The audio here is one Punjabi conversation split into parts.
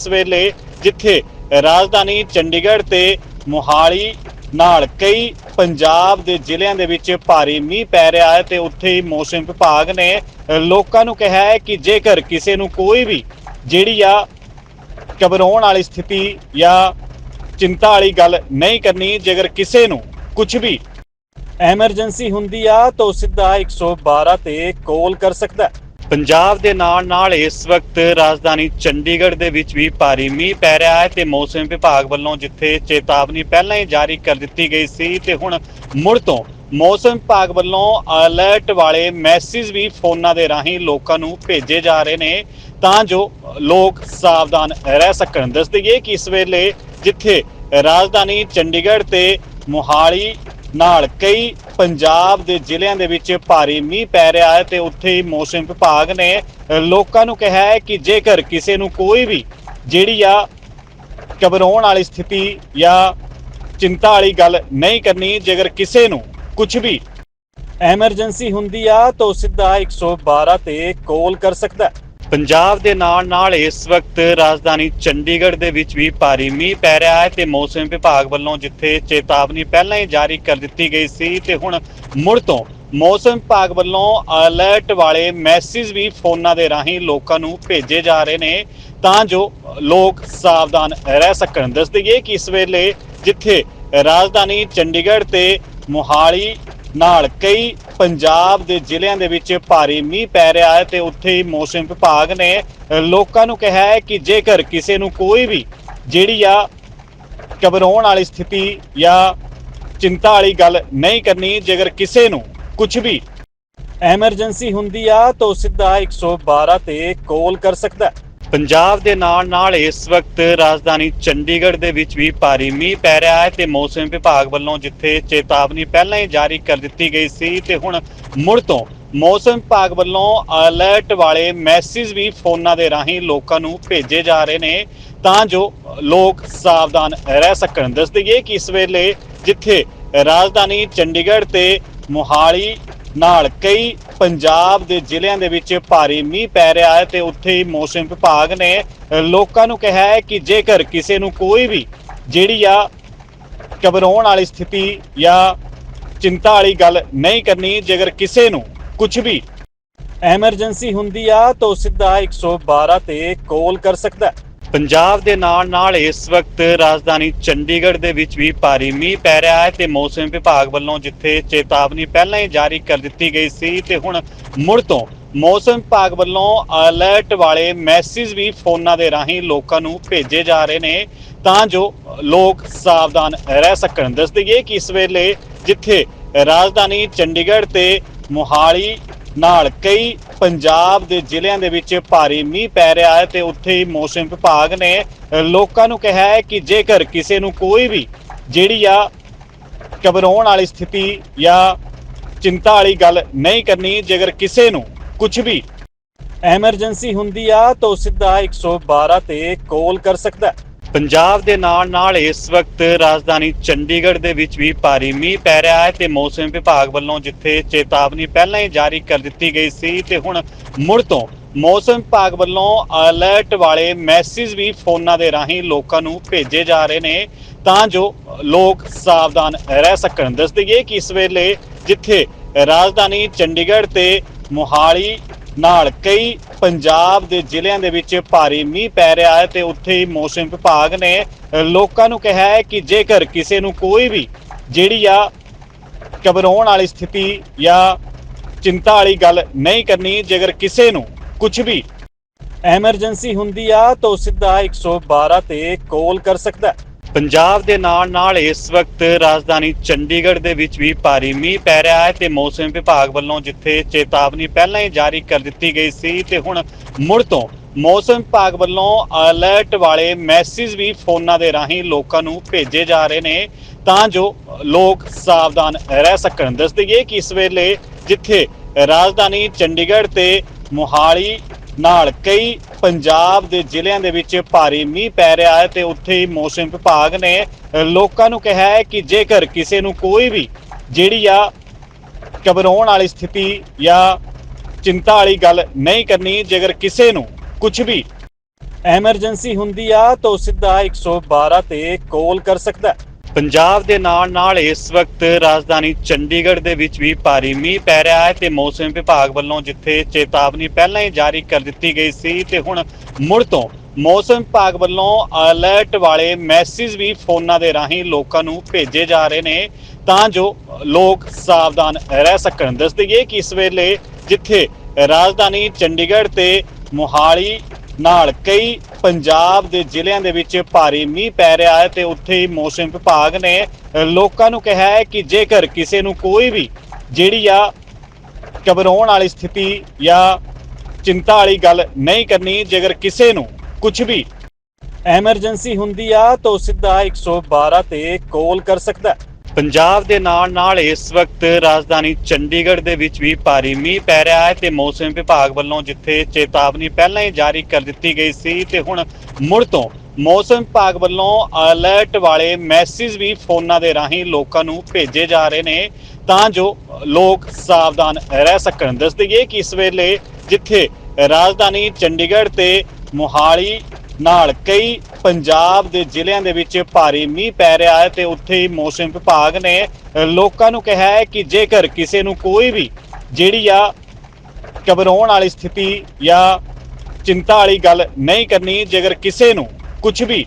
ਇਸ ਵੇਲੇ ਜਿੱਥੇ ਰਾਜਧਾਨੀ ਚੰਡੀਗੜ੍ਹ ਤੇ ਮੋਹਾਲੀ ਨਾਲ ਕਈ ਪੰਜਾਬ ਦੇ ਜ਼ਿਲ੍ਹਿਆਂ ਦੇ ਵਿੱਚ ਭਾਰੀ ਮੀਂਹ ਪੈ ਰਿਹਾ ਹੈ ਤੇ ਉੱਥੇ ਹੀ ਮੌਸਮ ਵਿਭਾਗ ਨੇ ਲੋਕਾਂ ਨੂੰ ਕਿਹਾ ਹੈ ਕਿ ਜੇਕਰ ਕਿਸੇ ਨੂੰ ਕੋਈ ਵੀ ਜਿਹੜੀ ਆ ਘਬਰਾਉਣ ਵਾਲੀ ਸਥਿਤੀ ਜਾਂ ਚਿੰਤਾ ਵਾਲੀ ਗੱਲ ਨਹੀਂ ਕਰਨੀ, ਜੇਕਰ ਕਿਸੇ ਨੂੰ ਕੁਝ ਵੀ ਐਮਰਜੈਂਸੀ ਹੁੰਦੀ ਆ, ਤਾਂ ਉਹ ਸਿੱਧਾ 112 ਤੇ ਕਾਲ ਕਰ ਸਕਦਾ ਹੈ। ਪੰਜਾਬ ਦੇ ਨਾਲ ਨਾਲ ਇਸ ਵਕਤ ਰਾਜਧਾਨੀ ਚੰਡੀਗੜ੍ਹ ਦੇ ਵਿੱਚ ਵੀ ਭਾਰੀ ਮੀਂਹ ਪੈ ਰਿਹਾ ਹੈ ਤੇ ਮੌਸਮ ਵਿਭਾਗ ਵੱਲੋਂ ਜਿੱਥੇ ਚੇਤਾਵਨੀ ਪਹਿਲਾਂ ਹੀ ਜਾਰੀ ਕਰ ਦਿੱਤੀ ਗਈ ਸੀ ਤੇ ਹੁਣ ਮੁੜ ਤੋਂ ਮੌਸਮ ਵਿਭਾਗ ਵੱਲੋਂ ਅਲਰਟ ਵਾਲੇ ਮੈਸੇਜ ਵੀ ਫੋਨਾਂ ਦੇ ਰਾਹੀਂ ਲੋਕਾਂ ਨੂੰ ਭੇਜੇ ਜਾ ਰਹੇ ਨੇ, ਤਾਂ ਜੋ ਲੋਕ ਸਾਵਧਾਨ ਰਹਿ ਸਕਣ। ਦੱਸ ਦਈਏ ਕਿ ਇਸ ਵੇਲੇ ਜਿੱਥੇ ਰਾਜਧਾਨੀ ਚੰਡੀਗੜ੍ਹ ਤੇ ਮੋਹਾਲੀ ਨਾਲ ਕਈ ਪੰਜਾਬ ਦੇ ਜ਼ਿਲ੍ਹਿਆਂ ਦੇ ਵਿੱਚ ਭਾਰੀ ਮੀਂਹ ਪੈ ਰਿਹਾ ਹੈ ਤੇ ਉੱਥੇ ਹੀ ਮੌਸਮ ਵਿਭਾਗ ਨੇ ਲੋਕਾਂ ਨੂੰ ਕਿਹਾ ਹੈ ਕਿ ਜੇਕਰ ਕਿਸੇ ਨੂੰ ਕੋਈ ਵੀ ਜਿਹੜੀ ਆ ਘਬਰਾਉਣ ਵਾਲੀ ਸਥਿਤੀ ਜਾਂ ਚਿੰਤਾ ਵਾਲੀ ਗੱਲ ਨਹੀਂ ਕਰਨੀ, ਜੇਕਰ ਕਿਸੇ ਨੂੰ ਕੁਝ ਵੀ ਐਮਰਜੈਂਸੀ ਹੁੰਦੀ ਆ, ਤਾਂ ਉਹ ਸਿੱਧਾ 112 ਤੇ ਕਾਲ ਕਰ ਸਕਦਾ ਹੈ। ਪੰਜਾਬ ਦੇ ਨਾਲ ਨਾਲ ਇਸ ਵਕਤ ਰਾਜਧਾਨੀ ਚੰਡੀਗੜ੍ਹ ਦੇ ਵਿੱਚ ਵੀ ਭਾਰੀ ਮੀਂਹ ਪੈ ਰਿਹਾ ਹੈ ਤੇ ਮੌਸਮ ਵਿਭਾਗ ਵੱਲੋਂ ਜਿੱਥੇ ਚੇਤਾਵਨੀ ਪਹਿਲਾਂ ਹੀ ਜਾਰੀ ਕਰ ਦਿੱਤੀ ਗਈ ਸੀ ਤੇ ਹੁਣ ਮੁੜ ਤੋਂ ਮੌਸਮ ਵਿਭਾਗ ਵੱਲੋਂ ਅਲਰਟ ਵਾਲੇ ਮੈਸੇਜ ਵੀ ਫੋਨਾਂ ਦੇ ਰਾਹੀਂ ਲੋਕਾਂ ਨੂੰ ਭੇਜੇ ਜਾ ਰਹੇ ਨੇ ਤਾਂ ਜੋ ਲੋਕ ਸਾਵਧਾਨ ਰਹਿ ਸਕਣ। ਦੱਸ ਦਈਏ ਕਿ ਇਸ ਵੇਲੇ ਜਿੱਥੇ ਰਾਜਧਾਨੀ ਚੰਡੀਗੜ੍ਹ ਤੇ ਮੋਹਾਲੀ ਨਾਲ ਕਈ ਪੰਜਾਬ ਦੇ ਜ਼ਿਲ੍ਹਿਆਂ ਦੇ ਵਿੱਚ ਭਾਰੀ ਮੀਂਹ ਪੈ ਰਿਹਾ ਹੈ ਤੇ ਉੱਥੇ ਹੀ ਮੌਸਮ ਵਿਭਾਗ ਨੇ ਲੋਕਾਂ ਨੂੰ ਕਿਹਾ ਹੈ ਕਿ ਜੇਕਰ ਕਿਸੇ ਨੂੰ ਕੋਈ ਵੀ ਜਿਹੜੀ ਆ ਘਬਰਾਉਣ ਵਾਲੀ ਸਥਿਤੀ ਜਾਂ ਚਿੰਤਾ ਵਾਲੀ ਗੱਲ ਨਹੀਂ ਕਰਨੀ, ਜੇਕਰ ਕਿਸੇ ਨੂੰ ਕੁਝ ਵੀ ਐਮਰਜੈਂਸੀ ਹੁੰਦੀ ਆ, ਤਾਂ ਉਹ ਸਿੱਧਾ 112 ਤੇ ਕਾਲ ਕਰ ਸਕਦਾ ਹੈ। ਪੰਜਾਬ ਦੇ ਨਾਲ ਨਾਲ ਇਸ ਵਕਤ ਰਾਜਧਾਨੀ ਚੰਡੀਗੜ੍ਹ ਦੇ ਵਿੱਚ ਵੀ ਭਾਰੀ ਮੀਂਹ ਪੈ ਰਿਹਾ ਹੈ ਤੇ ਮੌਸਮ ਵਿਭਾਗ ਵੱਲੋਂ ਜਿੱਥੇ ਚੇਤਾਵਨੀ ਪਹਿਲਾਂ ਹੀ ਜਾਰੀ ਕਰ ਦਿੱਤੀ ਗਈ ਸੀ ਤੇ ਹੁਣ ਮੁੜ ਤੋਂ ਮੌਸਮ ਵਿਭਾਗ ਵੱਲੋਂ ਅਲਰਟ ਵਾਲੇ ਮੈਸੇਜ ਵੀ ਫੋਨਾਂ ਦੇ ਰਾਹੀਂ ਲੋਕਾਂ ਨੂੰ ਭੇਜੇ ਜਾ ਰਹੇ ਨੇ ਤਾਂ ਜੋ ਲੋਕ ਸਾਵਧਾਨ ਰਹਿ ਸਕਣ। ਦੱਸ ਦਈਏ ਕਿ ਇਸ ਵੇਲੇ ਜਿੱਥੇ ਰਾਜਧਾਨੀ ਚੰਡੀਗੜ੍ਹ ਤੇ ਮੋਹਾਲੀ ਨਾਲ ਕਈ ਪੰਜਾਬ ਦੇ ਜ਼ਿਲ੍ਹਿਆਂ ਦੇ ਵਿੱਚ ਭਾਰੀ ਮੀਂਹ ਪੈ ਰਿਹਾ ਹੈ ਤੇ ਉੱਥੇ ਹੀ ਮੌਸਮ ਵਿਭਾਗ ਨੇ ਲੋਕਾਂ ਨੂੰ ਕਿਹਾ ਹੈ ਕਿ ਜੇਕਰ ਕਿਸੇ ਨੂੰ ਕੋਈ ਵੀ ਜਿਹੜੀ ਆ ਘਬਰਾਉਣ ਵਾਲੀ ਸਥਿਤੀ ਜਾਂ ਚਿੰਤਾ ਵਾਲੀ ਗੱਲ ਨਹੀਂ ਕਰਨੀ, ਜੇਕਰ ਕਿਸੇ ਨੂੰ ਕੁਝ ਵੀ ਐਮਰਜੈਂਸੀ ਹੁੰਦੀ ਆ, ਤਾਂ ਉਹ ਸਿੱਧਾ 112 ਤੇ ਕਾਲ ਕਰ ਸਕਦਾ ਹੈ। ਪੰਜਾਬ ਦੇ ਨਾਲ ਨਾਲ ਇਸ ਵਕਤ ਰਾਜਧਾਨੀ ਚੰਡੀਗੜ੍ਹ ਦੇ ਵਿੱਚ ਵੀ ਭਾਰੀ ਮੀਂਹ ਪੈ ਰਿਹਾ ਹੈ ਤੇ ਮੌਸਮ ਵਿਭਾਗ ਵੱਲੋਂ ਜਿੱਥੇ ਚੇਤਾਵਨੀ ਪਹਿਲਾਂ ਹੀ ਜਾਰੀ ਕਰ ਦਿੱਤੀ ਗਈ ਸੀ ਤੇ ਹੁਣ ਮੁੜ ਤੋਂ ਮੌਸਮ ਵਿਭਾਗ ਵੱਲੋਂ ਅਲਰਟ ਵਾਲੇ ਮੈਸੇਜ ਵੀ ਫੋਨਾਂ ਦੇ ਰਾਹੀਂ ਲੋਕਾਂ ਨੂੰ ਭੇਜੇ ਜਾ ਰਹੇ ਨੇ ਤਾਂ ਜੋ ਲੋਕ ਸਾਵਧਾਨ ਰਹਿ ਸਕਣ। ਦੱਸ ਦਈਏ ਕਿ ਇਸ ਵੇਲੇ ਜਿੱਥੇ ਰਾਜਧਾਨੀ ਚੰਡੀਗੜ੍ਹ ਤੇ ਮੋਹਾਲੀ ਨਾਲ ਕਈ ਪੰਜਾਬ ਦੇ ਜ਼ਿਲ੍ਹਿਆਂ ਦੇ ਵਿੱਚ ਭਾਰੀ ਮੀਂਹ ਪੈ ਰਿਹਾ ਹੈ ਤੇ ਉੱਥੇ ਹੀ ਮੌਸਮ ਵਿਭਾਗ ਨੇ ਲੋਕਾਂ ਨੂੰ ਕਿਹਾ ਹੈ ਕਿ ਜੇਕਰ ਕਿਸੇ ਨੂੰ ਕੋਈ ਵੀ ਜਿਹੜੀ ਆ ਘਬਰਾਉਣ ਵਾਲੀ ਸਥਿਤੀ ਜਾਂ ਚਿੰਤਾ ਵਾਲੀ ਗੱਲ ਨਹੀਂ ਕਰਨੀ, ਜੇਕਰ ਕਿਸੇ ਨੂੰ ਕੁਝ ਵੀ ਐਮਰਜੈਂਸੀ ਹੁੰਦੀ ਆ, ਤਾਂ ਉਹ ਸਿੱਧਾ 112 ਤੇ ਕਾਲ ਕਰ ਸਕਦਾ ਹੈ। ਪੰਜਾਬ ਦੇ ਨਾਲ ਨਾਲ ਇਸ ਵਕਤ ਰਾਜਧਾਨੀ ਚੰਡੀਗੜ੍ਹ ਦੇ ਵਿੱਚ ਵੀ ਭਾਰੀ ਮੀਂਹ ਪੈ ਰਿਹਾ ਹੈ ਤੇ ਮੌਸਮ ਵਿਭਾਗ ਵੱਲੋਂ ਜਿੱਥੇ ਚੇਤਾਵਨੀ ਪਹਿਲਾਂ ਹੀ ਜਾਰੀ ਕਰ ਦਿੱਤੀ ਗਈ ਸੀ ਤੇ ਹੁਣ ਮੁੜ ਤੋਂ ਮੌਸਮ ਵਿਭਾਗ ਵੱਲੋਂ ਅਲਰਟ ਵਾਲੇ ਮੈਸੇਜ ਵੀ ਫੋਨਾਂ ਦੇ ਰਾਹੀਂ ਲੋਕਾਂ ਨੂੰ ਭੇਜੇ ਜਾ ਰਹੇ ਨੇ ਤਾਂ ਜੋ ਲੋਕ ਸਾਵਧਾਨ ਰਹਿ ਸਕਣ। ਦੱਸ ਦਈਏ ਕਿ ਇਸ ਵੇਲੇ ਜਿੱਥੇ ਰਾਜਧਾਨੀ ਚੰਡੀਗੜ੍ਹ ਤੇ ਮੋਹਾਲੀ ਨਾਲ ਕਈ ਪੰਜਾਬ ਦੇ ਜ਼ਿਲ੍ਹਿਆਂ ਦੇ ਵਿੱਚ ਭਾਰੀ ਮੀਂਹ ਪੈ ਰਿਹਾ ਹੈ ਤੇ ਉੱਥੇ ਹੀ ਮੌਸਮ ਵਿਭਾਗ ਨੇ ਲੋਕਾਂ ਨੂੰ ਕਿਹਾ ਹੈ ਕਿ ਜੇਕਰ ਕਿਸੇ ਨੂੰ ਕੋਈ ਵੀ ਜਿਹੜੀ ਆ ਘਬਰਾਉਣ ਵਾਲੀ ਸਥਿਤੀ ਜਾਂ ਚਿੰਤਾ ਵਾਲੀ ਗੱਲ ਨਹੀਂ ਕਰਨੀ, ਜੇਕਰ ਕਿਸੇ ਨੂੰ ਕੁਝ ਵੀ ਐਮਰਜੈਂਸੀ ਹੁੰਦੀ ਆ ਤਾਂ ਉਹ ਸਿੱਧਾ 112 ਤੇ ਕਾਲ ਕਰ ਸਕਦਾ ਹੈ। ਪੰਜਾਬ ਦੇ ਨਾਲ ਨਾਲ ਇਸ ਵਕਤ ਰਾਜਧਾਨੀ ਚੰਡੀਗੜ੍ਹ ਦੇ ਵਿੱਚ ਵੀ ਭਾਰੀ ਮੀਂਹ ਪੈ ਰਿਹਾ ਹੈ ਤੇ ਮੌਸਮ ਵਿਭਾਗ ਵੱਲੋਂ ਜਿੱਥੇ ਚੇਤਾਵਨੀ ਪਹਿਲਾਂ ਹੀ ਜਾਰੀ ਕਰ ਦਿੱਤੀ ਗਈ ਸੀ ਤੇ ਹੁਣ ਮੁੜ ਤੋਂ ਮੌਸਮ ਵਿਭਾਗ ਵੱਲੋਂ ਅਲਰਟ ਵਾਲੇ ਮੈਸੇਜ ਵੀ ਫੋਨਾਂ ਦੇ ਰਾਹੀਂ ਲੋਕਾਂ ਨੂੰ ਭੇਜੇ ਜਾ ਰਹੇ ਨੇ ਤਾਂ ਜੋ ਲੋਕ ਸਾਵਧਾਨ ਰਹਿ ਸਕਣ। ਦੱਸ ਦਈਏ ਕਿ ਇਸ ਵੇਲੇ ਜਿੱਥੇ ਰਾਜਧਾਨੀ ਚੰਡੀਗੜ੍ਹ ਤੇ ਮੋਹਾਲੀ ਨਾਲ ਕਈ ਪੰਜਾਬ ਦੇ ਜ਼ਿਲ੍ਹਿਆਂ ਦੇ ਵਿੱਚ ਭਾਰੀ ਮੀਂਹ ਪੈ ਰਿਹਾ ਹੈ ਤੇ ਉੱਥੇ ਹੀ ਮੌਸਮ ਵਿਭਾਗ ਨੇ ਲੋਕਾਂ ਨੂੰ ਕਿਹਾ ਹੈ ਕਿ ਜੇਕਰ ਕਿਸੇ ਨੂੰ ਕੋਈ ਵੀ ਜਿਹੜੀ ਆ ਘਬਰਾਉਣ ਵਾਲੀ ਸਥਿਤੀ ਜਾਂ ਚਿੰਤਾ ਵਾਲੀ ਗੱਲ ਨਹੀਂ ਕਰਨੀ, ਜੇਕਰ ਕਿਸੇ ਨੂੰ ਕੁਝ ਵੀ ਐਮਰਜੈਂਸੀ ਹੁੰਦੀ ਆ ਤਾਂ ਉਹ ਸਿੱਧਾ 112 ਤੇ ਕਾਲ ਕਰ ਸਕਦਾ ਹੈ। ਪੰਜਾਬ ਦੇ ਨਾਲ ਨਾਲ ਇਸ ਵਕਤ ਰਾਜਧਾਨੀ ਚੰਡੀਗੜ੍ਹ ਦੇ ਵਿੱਚ ਵੀ ਭਾਰੀ ਮੀਂਹ ਪੈ ਰਿਹਾ ਹੈ ਤੇ ਮੌਸਮ ਵਿਭਾਗ ਵੱਲੋਂ ਜਿੱਥੇ ਚੇਤਾਵਨੀ ਪਹਿਲਾਂ ਹੀ ਜਾਰੀ ਕਰ ਦਿੱਤੀ ਗਈ ਸੀ ਤੇ ਹੁਣ ਮੁੜ ਤੋਂ ਮੌਸਮ ਵਿਭਾਗ ਵੱਲੋਂ ਅਲਰਟ ਵਾਲੇ ਮੈਸੇਜ ਵੀ ਫੋਨਾਂ ਦੇ ਰਾਹੀਂ ਲੋਕਾਂ ਨੂੰ ਭੇਜੇ ਜਾ ਰਹੇ ਨੇ ਤਾਂ ਜੋ ਲੋਕ ਸਾਵਧਾਨ ਰਹਿ ਸਕਣ। ਦੱਸ ਦਈਏ ਕਿ ਇਸ ਵੇਲੇ ਜਿੱਥੇ ਰਾਜਧਾਨੀ ਚੰਡੀਗੜ੍ਹ ਤੇ ਮੋਹਾਲੀ ਨਾਲ ਕਈ ਪੰਜਾਬ ਦੇ ਜ਼ਿਲ੍ਹਿਆਂ ਦੇ ਵਿੱਚ ਭਾਰੀ ਮੀਂਹ ਪੈ ਰਿਹਾ ਹੈ ਤੇ ਉੱਥੇ ਹੀ ਮੌਸਮ ਵਿਭਾਗ ਨੇ ਲੋਕਾਂ ਨੂੰ ਕਿਹਾ ਹੈ ਕਿ ਜੇਕਰ ਕਿਸੇ ਨੂੰ ਕੋਈ ਵੀ ਜਿਹੜੀ ਆ ਘਬਰਾਉਣ ਵਾਲੀ ਸਥਿਤੀ ਜਾਂ ਚਿੰਤਾ ਵਾਲੀ ਗੱਲ ਨਹੀਂ ਕਰਨੀ, ਜੇਕਰ ਕਿਸੇ ਨੂੰ ਕੁਝ ਵੀ ਐਮਰਜੈਂਸੀ ਹੁੰਦੀ ਆ, ਤਾਂ ਉਹ ਸਿੱਧਾ 112 ਤੇ ਕਾਲ ਕਰ ਸਕਦਾ ਹੈ। ਪੰਜਾਬ ਦੇ ਨਾਲ ਨਾਲ ਇਸ ਵਕਤ ਰਾਜਧਾਨੀ ਚੰਡੀਗੜ੍ਹ ਦੇ ਵਿੱਚ ਵੀ ਭਾਰੀ ਮੀਂਹ ਪੈ ਰਿਹਾ ਹੈ ਤੇ ਮੌਸਮ ਵਿਭਾਗ ਵੱਲੋਂ ਜਿੱਥੇ ਚੇਤਾਵਨੀ ਪਹਿਲਾਂ ਹੀ ਜਾਰੀ ਕਰ ਦਿੱਤੀ ਗਈ ਸੀ ਤੇ ਹੁਣ ਮੁੜ ਤੋਂ ਮੌਸਮ ਵਿਭਾਗ ਵੱਲੋਂ ਅਲਰਟ ਵਾਲੇ ਮੈਸੇਜ ਵੀ ਫੋਨਾਂ ਦੇ ਰਾਹੀਂ ਲੋਕਾਂ ਨੂੰ ਭੇਜੇ ਜਾ ਰਹੇ ਨੇ ਤਾਂ ਜੋ ਲੋਕ ਸਾਵਧਾਨ ਰਹਿ ਸਕਣ। ਦੱਸ ਦਈਏ ਕਿ ਇਸ ਵੇਲੇ ਜਿੱਥੇ ਰਾਜਧਾਨੀ ਚੰਡੀਗੜ੍ਹ ਤੇ ਮੋਹਾਲੀ ਨਾਲ ਕਈ ਪੰਜਾਬ ਦੇ ਜ਼ਿਲ੍ਹਿਆਂ ਦੇ ਵਿੱਚ ਭਾਰੀ ਮੀਂਹ ਪੈ ਰਿਹਾ ਹੈ ਤੇ ਉੱਥੇ ਹੀ ਮੌਸਮ ਵਿਭਾਗ ਨੇ ਲੋਕਾਂ ਨੂੰ ਕਿਹਾ ਹੈ ਕਿ ਜੇਕਰ ਕਿਸੇ ਨੂੰ ਕੋਈ ਵੀ ਜਿਹੜੀ ਆ ਘਬਰਾਉਣ ਵਾਲੀ ਸਥਿਤੀ ਜਾਂ ਚਿੰਤਾ ਵਾਲੀ ਗੱਲ ਨਹੀਂ ਕਰਨੀ, ਜੇਕਰ ਕਿਸੇ ਨੂੰ ਕੁਝ ਵੀ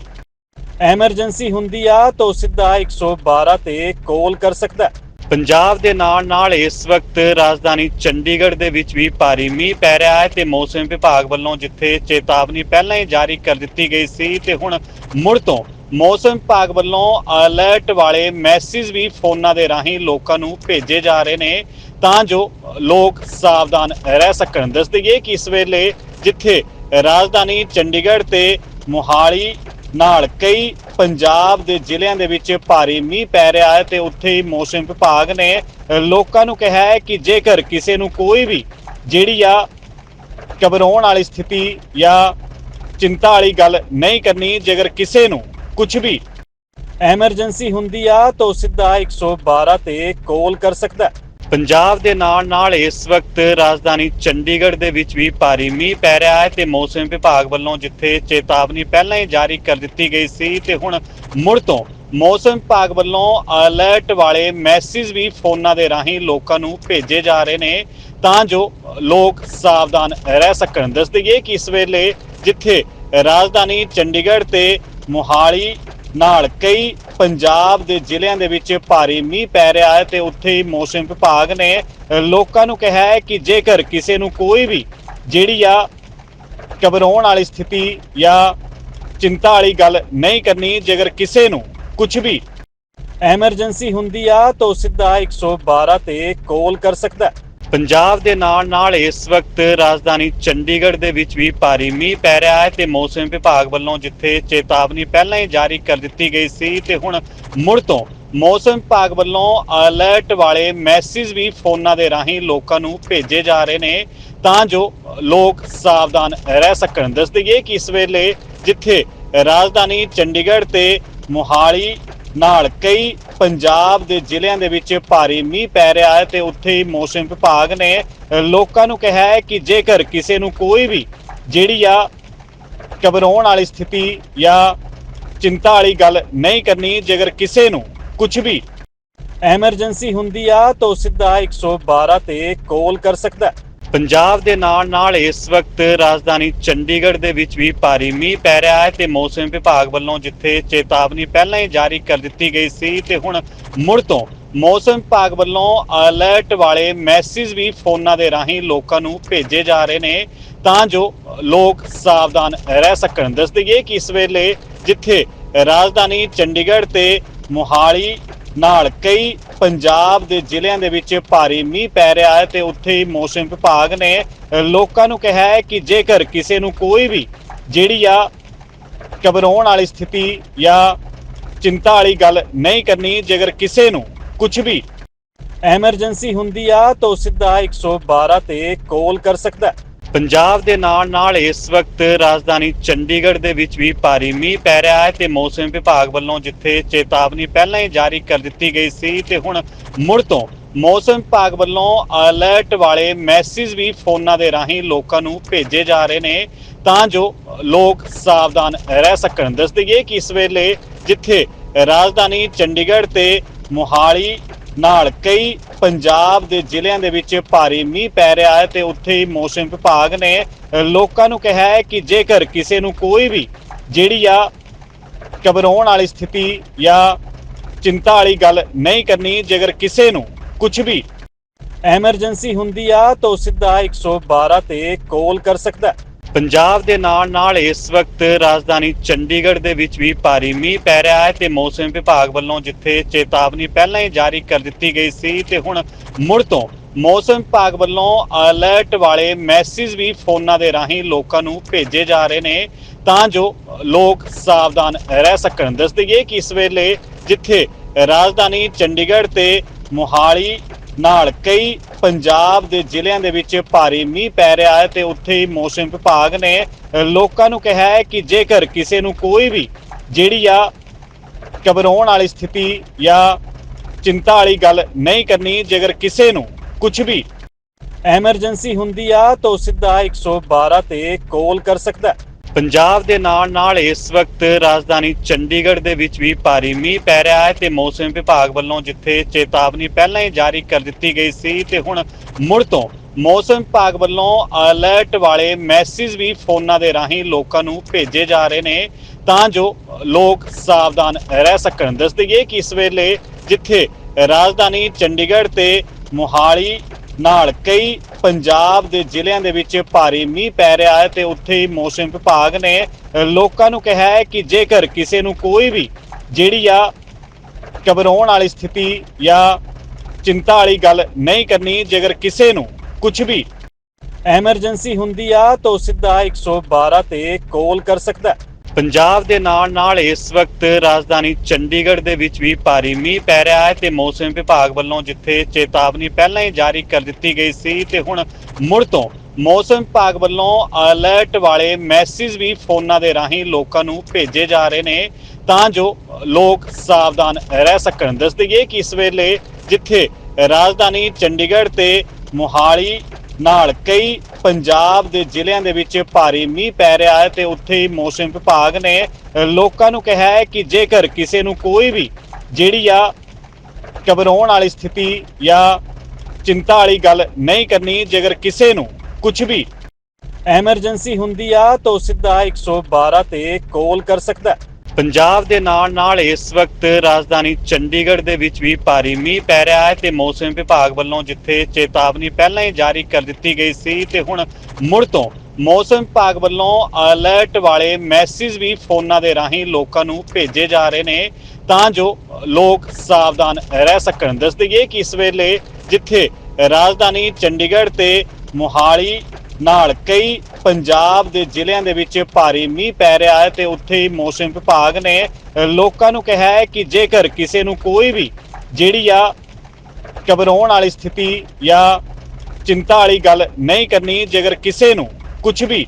ਐਮਰਜੈਂਸੀ ਹੁੰਦੀ ਆ, ਤਾਂ ਉਹ ਸਿੱਧਾ 112 ਤੇ ਕਾਲ ਕਰ ਸਕਦਾ ਪੰਜਾਬ ਦੇ ਨਾਲ ਨਾਲ ਇਸ ਵਕਤ ਰਾਜਧਾਨੀ ਚੰਡੀਗੜ੍ਹ ਦੇ ਵਿੱਚ ਵੀ ਭਾਰੀ ਮੀਂਹ ਪੈ ਰਿਹਾ ਹੈ ਤੇ ਮੌਸਮ ਵਿਭਾਗ ਵੱਲੋਂ ਜਿੱਥੇ ਚੇਤਾਵਨੀ ਪਹਿਲਾਂ ਹੀ ਜਾਰੀ ਕਰ ਦਿੱਤੀ ਗਈ ਸੀ ਤੇ ਹੁਣ ਮੁੜ ਤੋਂ ਮੌਸਮ ਵਿਭਾਗ ਵੱਲੋਂ ਅਲਰਟ ਵਾਲੇ ਮੈਸੇਜ ਵੀ ਫੋਨਾਂ ਦੇ ਰਾਹੀਂ ਲੋਕਾਂ ਨੂੰ ਭੇਜੇ ਜਾ ਰਹੇ ਨੇ ਤਾਂ ਜੋ ਲੋਕ ਸਾਵਧਾਨ ਰਹਿ ਸਕਣ। ਦੱਸ ਦਈਏ ਕਿ ਇਸ ਵੇਲੇ ਜਿੱਥੇ ਰਾਜਧਾਨੀ ਚੰਡੀਗੜ੍ਹ ਤੇ ਮੋਹਾਲੀ ਨਾਲ ਕਈ ਪੰਜਾਬ ਦੇ ਜ਼ਿਲ੍ਹਿਆਂ ਦੇ ਵਿੱਚ ਭਾਰੀ ਮੀਂਹ ਪੈ ਰਿਹਾ ਹੈ ਤੇ ਉੱਥੇ ਹੀ ਮੌਸਮ ਵਿਭਾਗ ਨੇ ਲੋਕਾਂ ਨੂੰ ਕਿਹਾ ਹੈ ਕਿ ਜੇਕਰ ਕਿਸੇ ਨੂੰ ਕੋਈ ਵੀ ਜਿਹੜੀ ਆ ਘਬਰਾਉਣ ਵਾਲੀ ਸਥਿਤੀ ਜਾਂ ਚਿੰਤਾ ਵਾਲੀ ਗੱਲ ਨਹੀਂ ਕਰਨੀ, ਜੇਕਰ ਕਿਸੇ ਨੂੰ ਕੁਝ ਵੀ ਐਮਰਜੈਂਸੀ ਹੁੰਦੀ ਆ, ਤਾਂ ਉਹ ਸਿੱਧਾ 112 ਤੇ ਕਾਲ ਕਰ ਸਕਦਾ ਹੈ। ਪੰਜਾਬ ਦੇ ਨਾਲ ਨਾਲ ਇਸ ਵਕਤ ਰਾਜਧਾਨੀ ਚੰਡੀਗੜ੍ਹ ਦੇ ਵਿੱਚ ਵੀ ਭਾਰੀ ਮੀਂਹ ਪੈ ਰਿਹਾ ਹੈ ਤੇ ਮੌਸਮ ਵਿਭਾਗ ਵੱਲੋਂ ਜਿੱਥੇ ਚੇਤਾਵਨੀ ਪਹਿਲਾਂ ਹੀ ਜਾਰੀ ਕਰ ਦਿੱਤੀ ਗਈ ਸੀ ਤੇ ਹੁਣ ਮੁੜ ਤੋਂ ਮੌਸਮ ਵਿਭਾਗ ਵੱਲੋਂ ਅਲਰਟ ਵਾਲੇ ਮੈਸੇਜ ਵੀ ਫੋਨਾਂ ਦੇ ਰਾਹੀਂ ਲੋਕਾਂ ਨੂੰ ਭੇਜੇ ਜਾ ਰਹੇ ਨੇ ਤਾਂ ਜੋ ਲੋਕ ਸਾਵਧਾਨ ਰਹਿ ਸਕਣ। ਦੱਸ ਦਈਏ ਕਿ ਇਸ ਵੇਲੇ ਜਿੱਥੇ ਰਾਜਧਾਨੀ ਚੰਡੀਗੜ੍ਹ ਤੇ ਮੋਹਾਲੀ ਨਾਲ ਕਈ ਪੰਜਾਬ ਦੇ ਜ਼ਿਲ੍ਹਿਆਂ ਦੇ ਵਿੱਚ ਭਾਰੀ ਮੀਂਹ ਪੈ ਰਿਹਾ ਹੈ ਤੇ ਉੱਥੇ ਹੀ ਮੌਸਮ ਵਿਭਾਗ ਨੇ ਲੋਕਾਂ ਨੂੰ ਕਿਹਾ ਹੈ ਕਿ ਜੇਕਰ ਕਿਸੇ ਨੂੰ ਕੋਈ ਵੀ ਜਿਹੜੀ ਆ ਘਬਰਾਉਣ ਵਾਲੀ ਸਥਿਤੀ ਜਾਂ ਚਿੰਤਾ ਵਾਲੀ ਗੱਲ ਨਹੀਂ ਕਰਨੀ, ਜੇਕਰ ਕਿਸੇ ਨੂੰ ਕੁਝ ਵੀ ਐਮਰਜੈਂਸੀ ਹੁੰਦੀ ਆ, ਤਾਂ ਉਹ ਸਿੱਧਾ 112 ਤੇ ਕਾਲ ਕਰ ਸਕਦਾ ਹੈ। ਪੰਜਾਬ ਦੇ ਨਾਲ ਨਾਲ ਇਸ ਵਕਤ ਰਾਜਧਾਨੀ ਚੰਡੀਗੜ੍ਹ ਦੇ ਵਿੱਚ ਵੀ ਭਾਰੀ ਮੀਂਹ ਪੈ ਰਿਹਾ ਹੈ ਤੇ ਮੌਸਮ ਵਿਭਾਗ ਵੱਲੋਂ ਜਿੱਥੇ ਚੇਤਾਵਨੀ ਪਹਿਲਾਂ ਹੀ ਜਾਰੀ ਕਰ ਦਿੱਤੀ ਗਈ ਸੀ ਤੇ ਹੁਣ ਮੁੜ ਤੋਂ ਮੌਸਮ ਵਿਭਾਗ ਵੱਲੋਂ ਅਲਰਟ ਵਾਲੇ ਮੈਸੇਜ ਵੀ ਫੋਨਾਂ ਦੇ ਰਾਹੀਂ ਲੋਕਾਂ ਨੂੰ ਭੇਜੇ ਜਾ ਰਹੇ ਨੇ ਤਾਂ ਜੋ ਲੋਕ ਸਾਵਧਾਨ ਰਹਿ ਸਕਣ। ਦੱਸ ਦਈਏ ਕਿ ਇਸ ਵੇਲੇ ਜਿੱਥੇ ਰਾਜਧਾਨੀ ਚੰਡੀਗੜ੍ਹ ਤੇ ਮੋਹਾਲੀ ਨਾਲ ਕਈ ਪੰਜਾਬ ਦੇ ਜ਼ਿਲ੍ਹਿਆਂ ਦੇ ਵਿੱਚ ਭਾਰੀ ਮੀਂਹ ਪੈ ਰਿਹਾ ਹੈ ਤੇ ਉੱਥੇ ਹੀ ਮੌਸਮ ਵਿਭਾਗ ਨੇ ਲੋਕਾਂ ਨੂੰ ਕਿਹਾ ਹੈ ਕਿ ਜੇਕਰ ਕਿਸੇ ਨੂੰ ਕੋਈ ਵੀ ਜਿਹੜੀ ਆ ਘਬਰਾਉਣ ਵਾਲੀ ਸਥਿਤੀ ਜਾਂ ਚਿੰਤਾ ਵਾਲੀ ਗੱਲ ਨਹੀਂ ਕਰਨੀ, ਜੇਕਰ ਕਿਸੇ ਨੂੰ ਕੁਝ ਵੀ ਐਮਰਜੈਂਸੀ ਹੁੰਦੀ ਆ, ਤਾਂ ਉਹ ਸਿੱਧਾ 112 ਤੇ ਕਾਲ ਕਰ ਸਕਦਾ ਹੈ। ਪੰਜਾਬ ਦੇ ਨਾਲ ਨਾਲ ਇਸ ਵਕਤ ਰਾਜਧਾਨੀ ਚੰਡੀਗੜ੍ਹ ਦੇ ਵਿੱਚ ਵੀ ਭਾਰੀ ਮੀਂਹ ਪੈ ਰਿਹਾ ਹੈ ਤੇ ਮੌਸਮ ਵਿਭਾਗ ਵੱਲੋਂ ਜਿੱਥੇ ਚੇਤਾਵਨੀ ਪਹਿਲਾਂ ਹੀ ਜਾਰੀ ਕਰ ਦਿੱਤੀ ਗਈ ਸੀ ਤੇ ਹੁਣ ਮੁੜ ਤੋਂ ਮੌਸਮ ਵਿਭਾਗ ਵੱਲੋਂ ਅਲਰਟ ਵਾਲੇ ਮੈਸੇਜ ਵੀ ਫੋਨਾਂ ਦੇ ਰਾਹੀਂ ਲੋਕਾਂ ਨੂੰ ਭੇਜੇ ਜਾ ਰਹੇ ਨੇ ਤਾਂ ਜੋ ਲੋਕ ਸਾਵਧਾਨ ਰਹਿ ਸਕਣ। ਦੱਸ ਦਈਏ ਕਿ ਇਸ ਵੇਲੇ ਜਿੱਥੇ ਰਾਜਧਾਨੀ ਚੰਡੀਗੜ੍ਹ ਤੇ ਮੋਹਾਲੀ ਨਾਲ ਕਈ ਪੰਜਾਬ ਦੇ ਜ਼ਿਲ੍ਹਿਆਂ ਦੇ ਵਿੱਚ ਭਾਰੀ ਮੀਂਹ ਪੈ ਰਿਹਾ ਹੈ ਤੇ ਉੱਥੇ ਹੀ ਮੌਸਮ ਵਿਭਾਗ ਨੇ ਲੋਕਾਂ ਨੂੰ ਕਿਹਾ ਹੈ ਕਿ ਜੇਕਰ ਕਿਸੇ ਨੂੰ ਕੋਈ ਵੀ ਜਿਹੜੀ ਆ ਘਬਰਾਉਣ ਵਾਲੀ ਸਥਿਤੀ ਜਾਂ ਚਿੰਤਾ ਵਾਲੀ ਗੱਲ ਨਹੀਂ ਕਰਨੀ, ਜੇਕਰ ਕਿਸੇ ਨੂੰ ਕੁਝ ਵੀ ਐਮਰਜੈਂਸੀ ਹੁੰਦੀ ਆ, ਤਾਂ ਉਹ ਸਿੱਧਾ 112 ਤੇ ਕਾਲ ਕਰ ਸਕਦਾ ਹੈ। ਪੰਜਾਬ ਦੇ ਨਾਲ ਨਾਲ ਇਸ ਵਕਤ ਰਾਜਧਾਨੀ ਚੰਡੀਗੜ੍ਹ ਦੇ ਵਿੱਚ ਵੀ ਭਾਰੀ ਮੀਂਹ ਪੈ ਰਿਹਾ ਹੈ ਤੇ ਮੌਸਮ ਵਿਭਾਗ ਵੱਲੋਂ ਜਿੱਥੇ ਚੇਤਾਵਨੀ ਪਹਿਲਾਂ ਹੀ ਜਾਰੀ ਕਰ ਦਿੱਤੀ ਗਈ ਸੀ ਤੇ ਹੁਣ ਮੁੜ ਤੋਂ ਮੌਸਮ ਵਿਭਾਗ ਵੱਲੋਂ ਅਲਰਟ ਵਾਲੇ ਮੈਸੇਜ ਵੀ ਫੋਨਾਂ ਦੇ ਰਾਹੀਂ ਲੋਕਾਂ ਨੂੰ ਭੇਜੇ ਜਾ ਰਹੇ ਨੇ, ਤਾਂ ਜੋ ਲੋਕ ਸਾਵਧਾਨ ਰਹਿ ਸਕਣ। ਦੱਸ ਦਈਏ ਕਿ ਇਸ ਵੇਲੇ ਜਿੱਥੇ ਰਾਜਧਾਨੀ ਚੰਡੀਗੜ੍ਹ ਤੇ ਮੋਹਾਲੀ ਨਾਲ ਕਈ ਪੰਜਾਬ ਦੇ ਜ਼ਿਲ੍ਹਿਆਂ ਦੇ ਵਿੱਚ ਭਾਰੀ ਮੀਂਹ ਪੈ ਰਿਹਾ ਹੈ ਤੇ ਉੱਥੇ ਹੀ ਮੌਸਮ ਵਿਭਾਗ ਨੇ ਲੋਕਾਂ ਨੂੰ ਕਿਹਾ ਹੈ ਕਿ ਜੇਕਰ ਕਿਸੇ ਨੂੰ ਕੋਈ ਵੀ ਜਿਹੜੀ ਆ ਘਬਰਾਉਣ ਵਾਲੀ ਸਥਿਤੀ ਜਾਂ ਚਿੰਤਾ ਵਾਲੀ ਗੱਲ ਨਹੀਂ ਕਰਨੀ, ਜੇਕਰ ਕਿਸੇ ਨੂੰ ਕੁਝ ਵੀ ਐਮਰਜੈਂਸੀ ਹੁੰਦੀ ਆ, ਤਾਂ ਉਹ ਸਿੱਧਾ 112 ਤੇ ਕਾਲ ਕਰ ਸਕਦਾ ਹੈ। ਪੰਜਾਬ ਦੇ ਨਾਲ ਨਾਲ ਇਸ ਵਕਤ ਰਾਜਧਾਨੀ ਚੰਡੀਗੜ੍ਹ ਦੇ ਵਿੱਚ ਵੀ ਭਾਰੀ ਮੀਂਹ ਪੈ ਰਿਹਾ ਹੈ ਤੇ ਮੌਸਮ ਵਿਭਾਗ ਵੱਲੋਂ ਜਿੱਥੇ ਚੇਤਾਵਨੀ ਪਹਿਲਾਂ ਹੀ ਜਾਰੀ ਕਰ ਦਿੱਤੀ ਗਈ ਸੀ ਤੇ ਹੁਣ ਮੁੜ ਤੋਂ ਮੌਸਮ ਵਿਭਾਗ ਵੱਲੋਂ ਅਲਰਟ ਵਾਲੇ ਮੈਸੇਜ ਵੀ ਫੋਨਾਂ ਦੇ ਰਾਹੀਂ ਲੋਕਾਂ ਨੂੰ ਭੇਜੇ ਜਾ ਰਹੇ ਨੇ, ਤਾਂ ਜੋ ਲੋਕ ਸਾਵਧਾਨ ਰਹਿ ਸਕਣ। ਦੱਸ ਦਈਏ ਕਿ ਇਸ ਵੇਲੇ ਜਿੱਥੇ ਰਾਜਧਾਨੀ ਚੰਡੀਗੜ੍ਹ ਤੇ ਮੋਹਾਲੀ ਨਾਲ ਕਈ ਪੰਜਾਬ ਦੇ ਜ਼ਿਲ੍ਹਿਆਂ ਦੇ ਵਿੱਚ ਭਾਰੀ ਮੀਂਹ ਪੈ ਰਿਹਾ ਹੈ ਤੇ ਉੱਥੇ ਹੀ ਮੌਸਮ ਵਿਭਾਗ ਨੇ ਲੋਕਾਂ ਨੂੰ ਕਿਹਾ ਹੈ ਕਿ ਜੇਕਰ ਕਿਸੇ ਨੂੰ ਕੋਈ ਵੀ ਜਿਹੜੀ ਆ ਘਬਰਾਉਣ ਵਾਲੀ ਸਥਿਤੀ ਜਾਂ ਚਿੰਤਾ ਵਾਲੀ ਗੱਲ ਨਹੀਂ ਕਰਨੀ, ਜੇਕਰ ਕਿਸੇ ਨੂੰ ਕੁਝ ਵੀ ਐਮਰਜੈਂਸੀ ਹੁੰਦੀ ਆ, ਤਾਂ ਉਹ ਸਿੱਧਾ 112 ਤੇ ਕਾਲ ਕਰ ਸਕਦਾ ਹੈ। ਪੰਜਾਬ ਦੇ ਨਾਲ ਨਾਲ ਇਸ ਵਕਤ ਰਾਜਧਾਨੀ ਚੰਡੀਗੜ੍ਹ ਦੇ ਵਿੱਚ ਵੀ ਭਾਰੀ ਮੀਂਹ ਪੈ ਰਿਹਾ ਹੈ ਤੇ ਮੌਸਮ ਵਿਭਾਗ ਵੱਲੋਂ ਜਿੱਥੇ ਚੇਤਾਵਨੀ ਪਹਿਲਾਂ ਹੀ ਜਾਰੀ ਕਰ ਦਿੱਤੀ ਗਈ ਸੀ ਤੇ ਹੁਣ ਮੁੜ ਤੋਂ ਮੌਸਮ ਵਿਭਾਗ ਵੱਲੋਂ ਅਲਰਟ ਵਾਲੇ ਮੈਸੇਜ ਵੀ ਫੋਨਾਂ ਦੇ ਰਾਹੀਂ ਲੋਕਾਂ ਨੂੰ ਭੇਜੇ ਜਾ ਰਹੇ ਨੇ, ਤਾਂ ਜੋ ਲੋਕ ਸਾਵਧਾਨ ਰਹਿ ਸਕਣ। ਦੱਸ ਦਈਏ ਕਿ ਇਸ ਵੇਲੇ ਜਿੱਥੇ ਰਾਜਧਾਨੀ ਚੰਡੀਗੜ੍ਹ ਤੇ ਮੋਹਾਲੀ ਨਾਲ ਕਈ ਪੰਜਾਬ ਦੇ ਜ਼ਿਲ੍ਹਿਆਂ ਦੇ ਵਿੱਚ ਭਾਰੀ ਮੀਂਹ ਪੈ ਰਿਹਾ ਹੈ ਤੇ ਉੱਥੇ ਹੀ ਮੌਸਮ ਵਿਭਾਗ ਨੇ ਲੋਕਾਂ ਨੂੰ ਕਿਹਾ ਹੈ ਕਿ ਜੇਕਰ ਕਿਸੇ ਨੂੰ ਕੋਈ ਵੀ ਜਿਹੜੀ ਆ ਘਬਰਾਉਣ ਵਾਲੀ ਸਥਿਤੀ ਜਾਂ ਚਿੰਤਾ ਵਾਲੀ ਗੱਲ ਨਹੀਂ ਕਰਨੀ, ਜੇਕਰ ਕਿਸੇ ਨੂੰ ਕੁਝ ਵੀ ਐਮਰਜੈਂਸੀ ਹੁੰਦੀ ਆ, ਤਾਂ ਉਹ ਸਿੱਧਾ 112 ਤੇ ਕਾਲ ਕਰ ਸਕਦਾ ਹੈ। ਪੰਜਾਬ ਦੇ ਨਾਲ ਨਾਲ ਇਸ ਵਕਤ ਰਾਜਧਾਨੀ ਚੰਡੀਗੜ੍ਹ ਦੇ ਵਿੱਚ ਵੀ ਭਾਰੀ ਮੀਂਹ ਪੈ ਰਿਹਾ ਹੈ ਤੇ ਮੌਸਮ ਵਿਭਾਗ ਵੱਲੋਂ ਜਿੱਥੇ ਚੇਤਾਵਨੀ ਪਹਿਲਾਂ ਹੀ ਜਾਰੀ ਕਰ ਦਿੱਤੀ ਗਈ ਸੀ ਤੇ ਹੁਣ ਮੁੜ ਤੋਂ ਮੌਸਮ ਵਿਭਾਗ ਵੱਲੋਂ ਅਲਰਟ ਵਾਲੇ ਮੈਸੇਜ ਵੀ ਫੋਨਾਂ ਦੇ ਰਾਹੀਂ ਲੋਕਾਂ ਨੂੰ ਭੇਜੇ ਜਾ ਰਹੇ ਨੇ ਤਾਂ ਜੋ ਲੋਕ ਸਾਵਧਾਨ ਰਹਿ ਸਕਣ। ਦੱਸ ਦਈਏ ਕਿ ਇਸ ਵੇਲੇ ਜਿੱਥੇ ਰਾਜਧਾਨੀ ਚੰਡੀਗੜ੍ਹ ਤੇ ਮੋਹਾਲੀ ਨਾਲ ਕਈ ਪੰਜਾਬ ਦੇ ਜ਼ਿਲ੍ਹਿਆਂ ਦੇ ਵਿੱਚ ਭਾਰੀ ਮੀਂਹ ਪੈ ਰਿਹਾ ਹੈ ਤੇ ਉੱਥੇ ਹੀ ਮੌਸਮ ਵਿਭਾਗ ਨੇ ਲੋਕਾਂ ਨੂੰ ਕਿਹਾ ਹੈ ਕਿ ਜੇਕਰ ਕਿਸੇ ਨੂੰ ਕੋਈ ਵੀ ਜਿਹੜੀ ਆ ਘਬਰਾਉਣ ਵਾਲੀ ਸਥਿਤੀ ਜਾਂ ਚਿੰਤਾ ਵਾਲੀ ਗੱਲ ਨਹੀਂ ਕਰਨੀ, ਜੇਕਰ ਕਿਸੇ ਨੂੰ ਕੁਝ ਵੀ ਐਮਰਜੈਂਸੀ ਹੁੰਦੀ ਆ, ਤਾਂ ਉਹ ਸਿੱਧਾ 112 ਤੇ ਕਾਲ ਕਰ ਸਕਦਾ ਹੈ। ਪੰਜਾਬ ਦੇ ਨਾਲ ਨਾਲ ਇਸ ਵਕਤ ਰਾਜਧਾਨੀ ਚੰਡੀਗੜ੍ਹ ਦੇ ਵਿੱਚ ਵੀ ਭਾਰੀ ਮੀਂਹ ਪੈ ਰਿਹਾ ਹੈ ਤੇ ਮੌਸਮ ਵਿਭਾਗ ਵੱਲੋਂ ਜਿੱਥੇ ਚੇਤਾਵਨੀ ਪਹਿਲਾਂ ਹੀ ਜਾਰੀ ਕਰ ਦਿੱਤੀ ਗਈ ਸੀ ਤੇ ਹੁਣ ਮੁੜ ਤੋਂ ਮੌਸਮ ਵਿਭਾਗ ਵੱਲੋਂ ਅਲਰਟ ਵਾਲੇ ਮੈਸੇਜ ਵੀ ਫੋਨਾਂ ਦੇ ਰਾਹੀਂ ਲੋਕਾਂ ਨੂੰ ਭੇਜੇ ਜਾ ਰਹੇ ਨੇ ਤਾਂ ਜੋ ਲੋਕ ਸਾਵਧਾਨ ਰਹਿ ਸਕਣ। ਦੱਸ ਦਈਏ ਕਿ ਇਸ ਵੇਲੇ ਜਿੱਥੇ ਰਾਜਧਾਨੀ ਚੰਡੀਗੜ੍ਹ ਤੇ ਮੋਹਾਲੀ ਨਾਲ ਕਈ ਪੰਜਾਬ ਦੇ ਜ਼ਿਲ੍ਹਿਆਂ ਦੇ ਵਿੱਚ ਭਾਰੀ ਮੀਂਹ ਪੈ ਰਿਹਾ ਹੈ ਤੇ ਉੱਥੇ ਹੀ ਮੌਸਮ ਵਿਭਾਗ ਨੇ ਲੋਕਾਂ ਨੂੰ ਕਿਹਾ ਹੈ ਕਿ ਜੇਕਰ ਕਿਸੇ ਨੂੰ ਕੋਈ ਵੀ ਜਿਹੜੀ ਆ ਘਬਰਾਉਣ ਵਾਲੀ ਸਥਿਤੀ ਜਾਂ ਚਿੰਤਾ ਵਾਲੀ ਗੱਲ ਨਹੀਂ ਕਰਨੀ, ਜੇਕਰ ਕਿਸੇ ਨੂੰ ਕੁਝ ਵੀ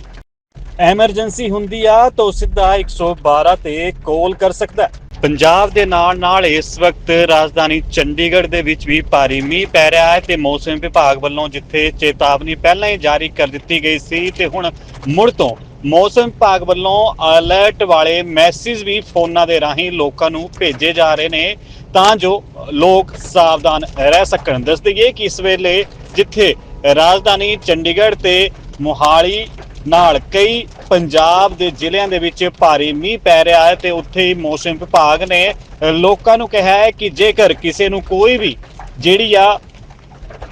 ਐਮਰਜੈਂਸੀ ਹੁੰਦੀ ਆ ਤਾਂ ਉਹ ਸਿੱਧਾ 112 ਤੇ ਕਾਲ ਕਰ ਸਕਦਾ ਹੈ। ਪੰਜਾਬ ਦੇ ਨਾਲ ਨਾਲ ਇਸ ਵਕਤ ਰਾਜਧਾਨੀ ਚੰਡੀਗੜ੍ਹ ਦੇ ਵਿੱਚ ਵੀ ਭਾਰੀ ਮੀਂਹ ਪੈ ਰਿਹਾ ਹੈ ਤੇ ਮੌਸਮ ਵਿਭਾਗ ਵੱਲੋਂ ਜਿੱਥੇ ਚੇਤਾਵਨੀ ਪਹਿਲਾਂ ਹੀ ਜਾਰੀ ਕਰ ਦਿੱਤੀ ਗਈ ਸੀ ਤੇ ਹੁਣ ਮੁੜ ਤੋਂ ਮੌਸਮ ਵਿਭਾਗ ਵੱਲੋਂ ਅਲਰਟ ਵਾਲੇ ਮੈਸੇਜ ਵੀ ਫੋਨਾਂ ਦੇ ਰਾਹੀਂ ਲੋਕਾਂ ਨੂੰ ਭੇਜੇ ਜਾ ਰਹੇ ਨੇ ਤਾਂ ਜੋ ਲੋਕ ਸਾਵਧਾਨ ਰਹਿ ਸਕਣ। ਦੱਸ ਦਈਏ ਕਿ ਇਸ ਵੇਲੇ ਜਿੱਥੇ ਰਾਜਧਾਨੀ ਚੰਡੀਗੜ੍ਹ ਤੇ ਮੋਹਾਲੀ ਨਾਲ ਕਈ ਪੰਜਾਬ ਦੇ ਜ਼ਿਲ੍ਹਿਆਂ ਦੇ ਵਿੱਚ ਭਾਰੀ ਮੀਂਹ ਪੈ ਰਿਹਾ ਹੈ ਤੇ ਉੱਥੇ ਹੀ ਮੌਸਮ ਵਿਭਾਗ ਨੇ ਲੋਕਾਂ ਨੂੰ ਕਿਹਾ ਹੈ ਕਿ ਜੇਕਰ ਕਿਸੇ ਨੂੰ ਕੋਈ ਵੀ ਜਿਹੜੀ ਆ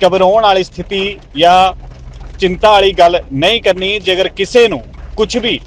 ਘਬਰਾਉਣ ਵਾਲੀ ਸਥਿਤੀ ਜਾਂ ਚਿੰਤਾ ਵਾਲੀ ਗੱਲ ਨਹੀਂ ਕਰਨੀ, ਜੇਕਰ ਕਿਸੇ ਨੂੰ ਕੁਝ ਵੀ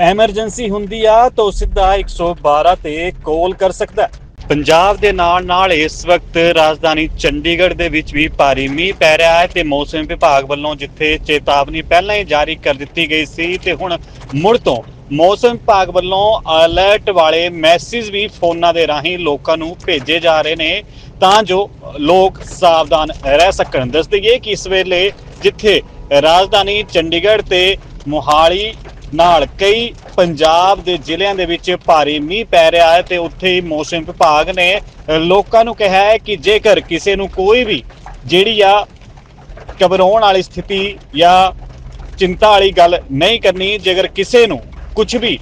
ਐਮਰਜੈਂਸੀ ਹੁੰਦੀ ਆ, ਤਾਂ ਉਹ ਸਿੱਧਾ 112 ਤੇ ਕਾਲ ਕਰ ਸਕਦਾ ਹੈ। ਪੰਜਾਬ ਦੇ ਨਾਲ ਨਾਲ ਇਸ ਵਕਤ ਰਾਜਧਾਨੀ ਚੰਡੀਗੜ੍ਹ ਦੇ ਵਿੱਚ ਵੀ ਭਾਰੀ ਮੀਂਹ ਪੈ ਰਿਹਾ ਹੈ ਤੇ ਮੌਸਮ ਵਿਭਾਗ ਵੱਲੋਂ ਜਿੱਥੇ ਚੇਤਾਵਨੀ ਪਹਿਲਾਂ ਹੀ ਜਾਰੀ ਕਰ ਦਿੱਤੀ ਗਈ ਸੀ ਤੇ ਹੁਣ ਮੁੜ ਤੋਂ ਮੌਸਮ ਵਿਭਾਗ ਵੱਲੋਂ ਅਲਰਟ ਵਾਲੇ ਮੈਸੇਜ ਵੀ ਫੋਨਾਂ ਦੇ ਰਾਹੀਂ ਲੋਕਾਂ ਨੂੰ ਭੇਜੇ ਜਾ ਰਹੇ ਨੇ ਤਾਂ ਜੋ ਲੋਕ ਸਾਵਧਾਨ ਰਹਿ ਸਕਣ। ਦੱਸ ਦਈਏ ਕਿ ਇਸ ਵੇਲੇ ਜਿੱਥੇ ਰਾਜਧਾਨੀ ਚੰਡੀਗੜ੍ਹ ਤੇ ਮੋਹਾਲੀ ਨਾਲ ਕਈ ਪੰਜਾਬ ਦੇ ਜ਼ਿਲ੍ਹਿਆਂ ਦੇ ਵਿੱਚ ਭਾਰੀ ਮੀਂਹ ਪੈ ਰਿਹਾ ਹੈ ਤੇ ਉੱਥੇ ਹੀ ਮੌਸਮ ਵਿਭਾਗ ਨੇ ਲੋਕਾਂ ਨੂੰ ਕਿਹਾ ਹੈ ਕਿ ਜੇਕਰ ਕਿਸੇ ਨੂੰ ਕੋਈ ਵੀ ਜਿਹੜੀ ਆ ਘਬਰਾਉਣ ਵਾਲੀ ਸਥਿਤੀ ਜਾਂ ਚਿੰਤਾ ਵਾਲੀ ਗੱਲ ਨਹੀਂ ਕਰਨੀ, ਜੇਕਰ ਕਿਸੇ ਨੂੰ ਕੁਝ ਵੀ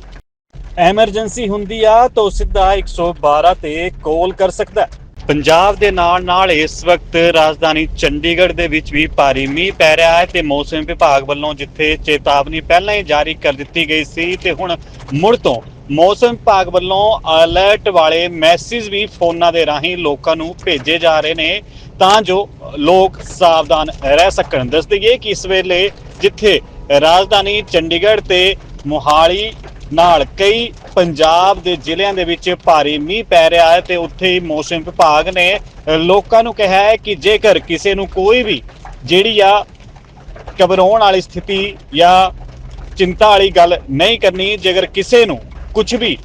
ਐਮਰਜੈਂਸੀ ਹੁੰਦੀ ਆ, ਤਾਂ ਉਹ ਸਿੱਧਾ 112 ਤੇ ਕਾਲ ਕਰ ਸਕਦਾ ਹੈ। ਪੰਜਾਬ ਦੇ ਨਾਲ ਨਾਲ ਇਸ ਵਕਤ ਰਾਜਧਾਨੀ ਚੰਡੀਗੜ੍ਹ ਦੇ ਵਿੱਚ ਵੀ ਭਾਰੀ ਮੀਂਹ ਪੈ ਰਿਹਾ ਹੈ ਤੇ ਮੌਸਮ ਵਿਭਾਗ ਵੱਲੋਂ ਜਿੱਥੇ ਚੇਤਾਵਨੀ ਪਹਿਲਾਂ ਹੀ ਜਾਰੀ ਕਰ ਦਿੱਤੀ ਗਈ ਸੀ ਤੇ ਹੁਣ ਮੁੜ ਤੋਂ ਮੌਸਮ ਵਿਭਾਗ ਵੱਲੋਂ ਅਲਰਟ ਵਾਲੇ ਮੈਸੇਜ ਵੀ ਫੋਨਾਂ ਦੇ ਰਾਹੀਂ ਲੋਕਾਂ ਨੂੰ ਭੇਜੇ ਜਾ ਰਹੇ ਨੇ, ਤਾਂ ਜੋ ਲੋਕ ਸਾਵਧਾਨ ਰਹਿ ਸਕਣ। ਦੱਸ ਦਈਏ ਕਿ ਇਸ ਵੇਲੇ ਜਿੱਥੇ ਰਾਜਧਾਨੀ ਚੰਡੀਗੜ੍ਹ ਤੇ ਮੋਹਾਲੀ ਨਾਲ ਕਈ ਪੰਜਾਬ ਦੇ ਜ਼ਿਲ੍ਹਿਆਂ ਦੇ ਵਿੱਚ ਭਾਰੀ ਮੀਂਹ ਪੈ ਰਿਹਾ ਹੈ ਤੇ ਉੱਥੇ ਹੀ ਮੌਸਮ ਵਿਭਾਗ ਨੇ ਲੋਕਾਂ ਨੂੰ ਕਿਹਾ ਹੈ ਕਿ ਜੇਕਰ ਕਿਸੇ ਨੂੰ ਕੋਈ ਵੀ ਜਿਹੜੀ ਆ ਘਬਰਾਉਣ ਵਾਲੀ ਸਥਿਤੀ ਜਾਂ ਚਿੰਤਾ ਵਾਲੀ ਗੱਲ ਨਹੀਂ ਕਰਨੀ, ਜੇਕਰ ਕਿਸੇ ਨੂੰ ਕੁਝ ਵੀ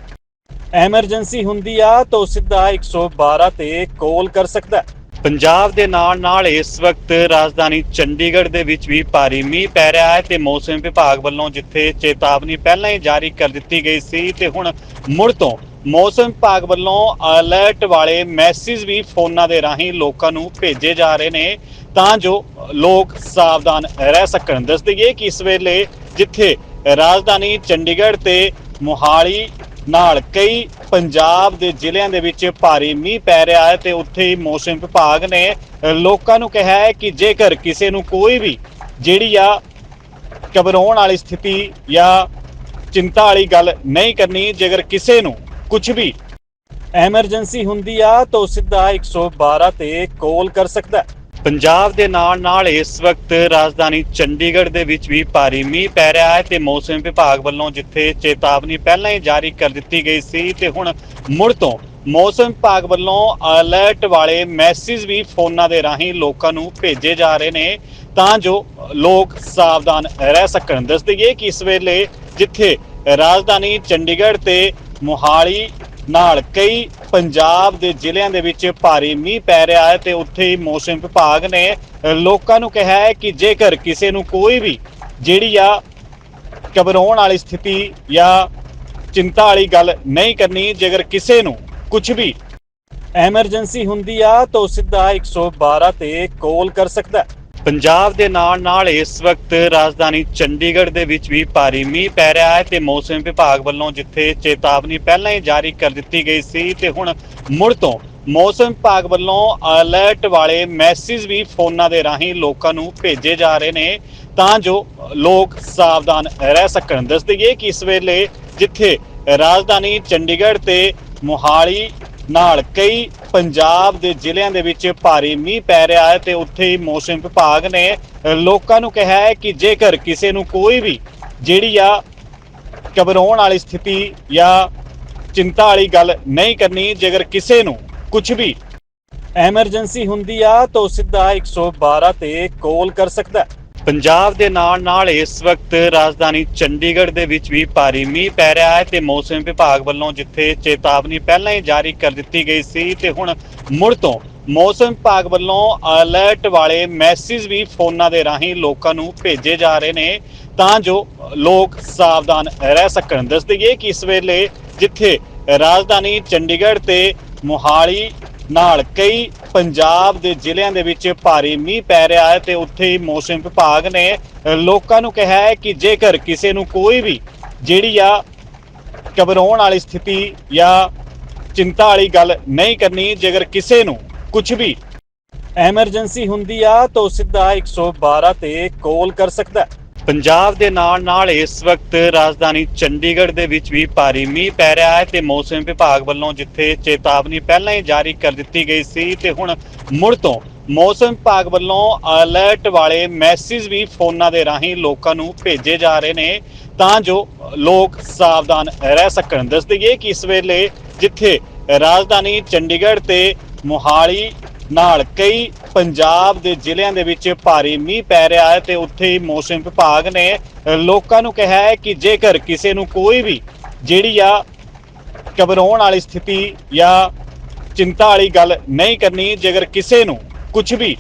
ਐਮਰਜੈਂਸੀ ਹੁੰਦੀ ਆ, ਤਾਂ ਉਹ ਸਿੱਧਾ 112 ਤੇ ਕਾਲ ਕਰ ਸਕਦਾ ਹੈ। ਪੰਜਾਬ ਦੇ ਨਾਲ ਨਾਲ ਇਸ ਵਕਤ ਰਾਜਧਾਨੀ ਚੰਡੀਗੜ੍ਹ ਦੇ ਵਿੱਚ ਵੀ ਭਾਰੀ ਮੀਂਹ ਪੈ ਰਿਹਾ ਹੈ ਤੇ ਮੌਸਮ ਵਿਭਾਗ ਵੱਲੋਂ ਜਿੱਥੇ ਚੇਤਾਵਨੀ ਪਹਿਲਾਂ ਹੀ ਜਾਰੀ ਕਰ ਦਿੱਤੀ ਗਈ ਸੀ ਤੇ ਹੁਣ ਮੁੜ ਤੋਂ ਮੌਸਮ ਵਿਭਾਗ ਵੱਲੋਂ ਅਲਰਟ ਵਾਲੇ ਮੈਸੇਜ ਵੀ ਫੋਨਾਂ ਦੇ ਰਾਹੀਂ ਲੋਕਾਂ ਨੂੰ ਭੇਜੇ ਜਾ ਰਹੇ ਨੇ ਤਾਂ ਜੋ ਲੋਕ ਸਾਵਧਾਨ ਰਹਿ ਸਕਣ। ਦੱਸ ਦਈਏ ਕਿ ਇਸ ਵੇਲੇ ਜਿੱਥੇ ਰਾਜਧਾਨੀ ਚੰਡੀਗੜ੍ਹ ਤੇ ਮੋਹਾਲੀ ਨਾਲ ਕਈ ਪੰਜਾਬ ਦੇ ਜ਼ਿਲ੍ਹਿਆਂ ਦੇ ਵਿੱਚ ਭਾਰੀ ਮੀਂਹ ਪੈ ਰਿਹਾ ਹੈ ਤੇ ਉੱਥੇ ਹੀ ਮੌਸਮ ਵਿਭਾਗ ਨੇ ਲੋਕਾਂ ਨੂੰ ਕਿਹਾ ਹੈ ਕਿ ਜੇਕਰ ਕਿਸੇ ਨੂੰ ਕੋਈ ਵੀ ਜਿਹੜੀ ਆ ਘਬਰਾਉਣ ਵਾਲੀ ਸਥਿਤੀ ਜਾਂ ਚਿੰਤਾ ਵਾਲੀ ਗੱਲ ਨਹੀਂ ਕਰਨੀ, ਜੇਕਰ ਕਿਸੇ ਨੂੰ ਕੁਝ ਵੀ ਐਮਰਜੈਂਸੀ ਹੁੰਦੀ ਆ, ਤਾਂ ਉਹ ਸਿੱਧਾ 112 ਤੇ ਕਾਲ ਕਰ ਸਕਦਾ ਹੈ। ਪੰਜਾਬ ਦੇ ਨਾਲ ਨਾਲ ਇਸ ਵਕਤ ਰਾਜਧਾਨੀ ਚੰਡੀਗੜ੍ਹ ਦੇ ਵਿੱਚ ਵੀ ਭਾਰੀ ਮੀਂਹ ਪੈ ਰਿਹਾ ਹੈ ਤੇ ਮੌਸਮ ਵਿਭਾਗ ਵੱਲੋਂ ਜਿੱਥੇ ਚੇਤਾਵਨੀ ਪਹਿਲਾਂ ਹੀ ਜਾਰੀ ਕਰ ਦਿੱਤੀ ਗਈ ਸੀ ਤੇ ਹੁਣ ਮੁੜ ਤੋਂ ਮੌਸਮ ਵਿਭਾਗ ਵੱਲੋਂ ਅਲਰਟ ਵਾਲੇ ਮੈਸੇਜ ਵੀ ਫੋਨਾਂ ਦੇ ਰਾਹੀਂ ਲੋਕਾਂ ਨੂੰ ਭੇਜੇ ਜਾ ਰਹੇ ਨੇ, ਤਾਂ ਜੋ ਲੋਕ ਸਾਵਧਾਨ ਰਹਿ ਸਕਣ। ਦੱਸ ਦਈਏ ਕਿ ਇਸ ਵੇਲੇ ਜਿੱਥੇ ਰਾਜਧਾਨੀ ਚੰਡੀਗੜ੍ਹ ਤੇ ਮੋਹਾਲੀ ਨਾਲ ਕਈ ਪੰਜਾਬ ਦੇ ਜ਼ਿਲ੍ਹਿਆਂ ਦੇ ਵਿੱਚ ਭਾਰੀ ਮੀਂਹ ਪੈ ਰਿਹਾ ਹੈ ਤੇ ਉੱਥੇ ਹੀ ਮੌਸਮ ਵਿਭਾਗ ਨੇ ਲੋਕਾਂ ਨੂੰ ਕਿਹਾ ਹੈ ਕਿ ਜੇਕਰ ਕਿਸੇ ਨੂੰ ਕੋਈ ਵੀ ਜਿਹੜੀ ਆ ਘਬਰਾਉਣ ਵਾਲੀ ਸਥਿਤੀ ਜਾਂ ਚਿੰਤਾ ਵਾਲੀ ਗੱਲ ਨਹੀਂ ਕਰਨੀ, ਜੇਕਰ ਕਿਸੇ ਨੂੰ ਕੁਝ ਵੀ ਐਮਰਜੈਂਸੀ ਹੁੰਦੀ ਆ, ਤਾਂ ਉਹ ਸਿੱਧਾ 112 ਤੇ ਕਾਲ ਕਰ ਸਕਦਾ ਹੈ। ਪੰਜਾਬ ਦੇ ਨਾਲ ਨਾਲ ਇਸ ਵਕਤ ਰਾਜਧਾਨੀ ਚੰਡੀਗੜ੍ਹ ਦੇ ਵਿੱਚ ਵੀ ਭਾਰੀ ਮੀਂਹ ਪੈ ਰਿਹਾ ਹੈ ਤੇ ਮੌਸਮ ਵਿਭਾਗ ਵੱਲੋਂ ਜਿੱਥੇ ਚੇਤਾਵਨੀ ਪਹਿਲਾਂ ਹੀ ਜਾਰੀ ਕਰ ਦਿੱਤੀ ਗਈ ਸੀ ਤੇ ਹੁਣ ਮੁੜ ਤੋਂ ਮੌਸਮ ਵਿਭਾਗ ਵੱਲੋਂ ਅਲਰਟ ਵਾਲੇ ਮੈਸੇਜ ਵੀ ਫੋਨਾਂ ਦੇ ਰਾਹੀਂ ਲੋਕਾਂ ਨੂੰ ਭੇਜੇ ਜਾ ਰਹੇ ਨੇ, ਤਾਂ ਜੋ ਲੋਕ ਸਾਵਧਾਨ ਰਹਿ ਸਕਣ। ਦੱਸ ਦਈਏ ਕਿ ਇਸ ਵੇਲੇ ਜਿੱਥੇ ਰਾਜਧਾਨੀ ਚੰਡੀਗੜ੍ਹ ਤੇ ਮੋਹਾਲੀ ਨਾਲ ਕਈ ਪੰਜਾਬ ਦੇ ਜ਼ਿਲ੍ਹਿਆਂ ਦੇ ਵਿੱਚ ਭਾਰੀ ਮੀਂਹ ਪੈ ਰਿਹਾ ਹੈ ਤੇ ਉੱਥੇ ਹੀ ਮੌਸਮ ਵਿਭਾਗ ਨੇ ਲੋਕਾਂ ਨੂੰ ਕਿਹਾ ਹੈ ਕਿ ਜੇਕਰ ਕਿਸੇ ਨੂੰ ਕੋਈ ਵੀ ਜਿਹੜੀ ਆ ਘਬਰਾਉਣ ਵਾਲੀ ਸਥਿਤੀ ਜਾਂ ਚਿੰਤਾ ਵਾਲੀ ਗੱਲ ਨਹੀਂ ਕਰਨੀ, ਜੇਕਰ ਕਿਸੇ ਨੂੰ ਕੁਝ ਵੀ ਐਮਰਜੈਂਸੀ ਹੁੰਦੀ ਆ, ਤਾਂ ਉਹ ਸਿੱਧਾ 112 ਤੇ ਕਾਲ ਕਰ ਸਕਦਾ ਹੈ। ਪੰਜਾਬ ਦੇ ਨਾਲ ਨਾਲ ਇਸ ਵਕਤ ਰਾਜਧਾਨੀ ਚੰਡੀਗੜ੍ਹ ਦੇ ਵਿੱਚ ਵੀ ਭਾਰੀ ਮੀਂਹ ਪੈ ਰਿਹਾ ਹੈ ਤੇ ਮੌਸਮ ਵਿਭਾਗ ਵੱਲੋਂ ਜਿੱਥੇ ਚੇਤਾਵਨੀ ਪਹਿਲਾਂ ਹੀ ਜਾਰੀ ਕਰ ਦਿੱਤੀ ਗਈ ਸੀ ਤੇ ਹੁਣ ਮੁੜ ਤੋਂ ਮੌਸਮ ਵਿਭਾਗ ਵੱਲੋਂ ਅਲਰਟ ਵਾਲੇ ਮੈਸੇਜ ਵੀ ਫੋਨਾਂ ਦੇ ਰਾਹੀਂ ਲੋਕਾਂ ਨੂੰ ਭੇਜੇ ਜਾ ਰਹੇ ਨੇ ਤਾਂ ਜੋ ਲੋਕ ਸਾਵਧਾਨ ਰਹਿ ਸਕਣ। ਦੱਸ ਦਈਏ ਕਿ ਇਸ ਵੇਲੇ ਜਿੱਥੇ ਰਾਜਧਾਨੀ ਚੰਡੀਗੜ੍ਹ ਤੇ ਮੋਹਾਲੀ ਨਾਲ ਕਈ ਪੰਜਾਬ ਦੇ ਜ਼ਿਲ੍ਹਿਆਂ ਦੇ ਵਿੱਚ ਭਾਰੀ ਮੀਂਹ ਪੈ ਰਿਹਾ ਹੈ ਤੇ ਉੱਥੇ ਹੀ ਮੌਸਮ ਵਿਭਾਗ ਨੇ ਲੋਕਾਂ ਨੂੰ ਕਿਹਾ ਹੈ ਕਿ ਜੇਕਰ ਕਿਸੇ ਨੂੰ ਕੋਈ ਵੀ ਜਿਹੜੀ ਆ ਘਬਰਾਉਣ ਵਾਲੀ ਸਥਿਤੀ ਜਾਂ ਚਿੰਤਾ ਵਾਲੀ ਗੱਲ ਨਹੀਂ ਕਰਨੀ, ਜੇਕਰ ਕਿਸੇ ਨੂੰ ਕੁਝ ਵੀ ਐਮਰਜੈਂਸੀ ਹੁੰਦੀ ਆ, ਤਾਂ ਉਹ ਸਿੱਧਾ 112 ਤੇ ਕਾਲ ਕਰ ਸਕਦਾ ਹੈ। ਪੰਜਾਬ ਦੇ ਨਾਲ ਨਾਲ ਇਸ ਵਕਤ ਰਾਜਧਾਨੀ ਚੰਡੀਗੜ੍ਹ ਦੇ ਵਿੱਚ ਵੀ ਭਾਰੀ ਮੀਂਹ ਪੈ ਰਿਹਾ ਹੈ ਤੇ ਮੌਸਮ ਵਿਭਾਗ ਵੱਲੋਂ ਜਿੱਥੇ ਚੇਤਾਵਨੀ ਪਹਿਲਾਂ ਹੀ ਜਾਰੀ ਕਰ ਦਿੱਤੀ ਗਈ ਸੀ ਤੇ ਹੁਣ ਮੁੜ ਤੋਂ ਮੌਸਮ ਵਿਭਾਗ ਵੱਲੋਂ ਅਲਰਟ ਵਾਲੇ ਮੈਸੇਜ ਵੀ ਫੋਨਾਂ ਦੇ ਰਾਹੀਂ ਲੋਕਾਂ ਨੂੰ ਭੇਜੇ ਜਾ ਰਹੇ ਨੇ ਤਾਂ ਜੋ ਲੋਕ ਸਾਵਧਾਨ ਰਹਿ ਸਕਣ। ਦੱਸ ਦਈਏ ਕਿ ਇਸ ਵੇਲੇ ਜਿੱਥੇ ਰਾਜਧਾਨੀ ਚੰਡੀਗੜ੍ਹ ਤੇ ਮੋਹਾਲੀ ਨਾਲ ਕਈ ਪੰਜਾਬ ਦੇ ਜ਼ਿਲ੍ਹਿਆਂ ਦੇ ਵਿੱਚ ਭਾਰੀ ਮੀਂਹ ਪੈ ਰਿਹਾ ਹੈ ਤੇ ਉੱਥੇ ਹੀ ਮੌਸਮ ਵਿਭਾਗ ਨੇ ਲੋਕਾਂ ਨੂੰ ਕਿਹਾ ਹੈ ਕਿ ਜੇਕਰ ਕਿਸੇ ਨੂੰ ਕੋਈ ਵੀ ਜਿਹੜੀ ਆ ਘਬਰਾਉਣ ਵਾਲੀ ਸਥਿਤੀ ਜਾਂ ਚਿੰਤਾ ਵਾਲੀ ਗੱਲ ਨਹੀਂ ਕਰਨੀ, ਜੇਕਰ ਕਿਸੇ ਨੂੰ ਕੁਝ ਵੀ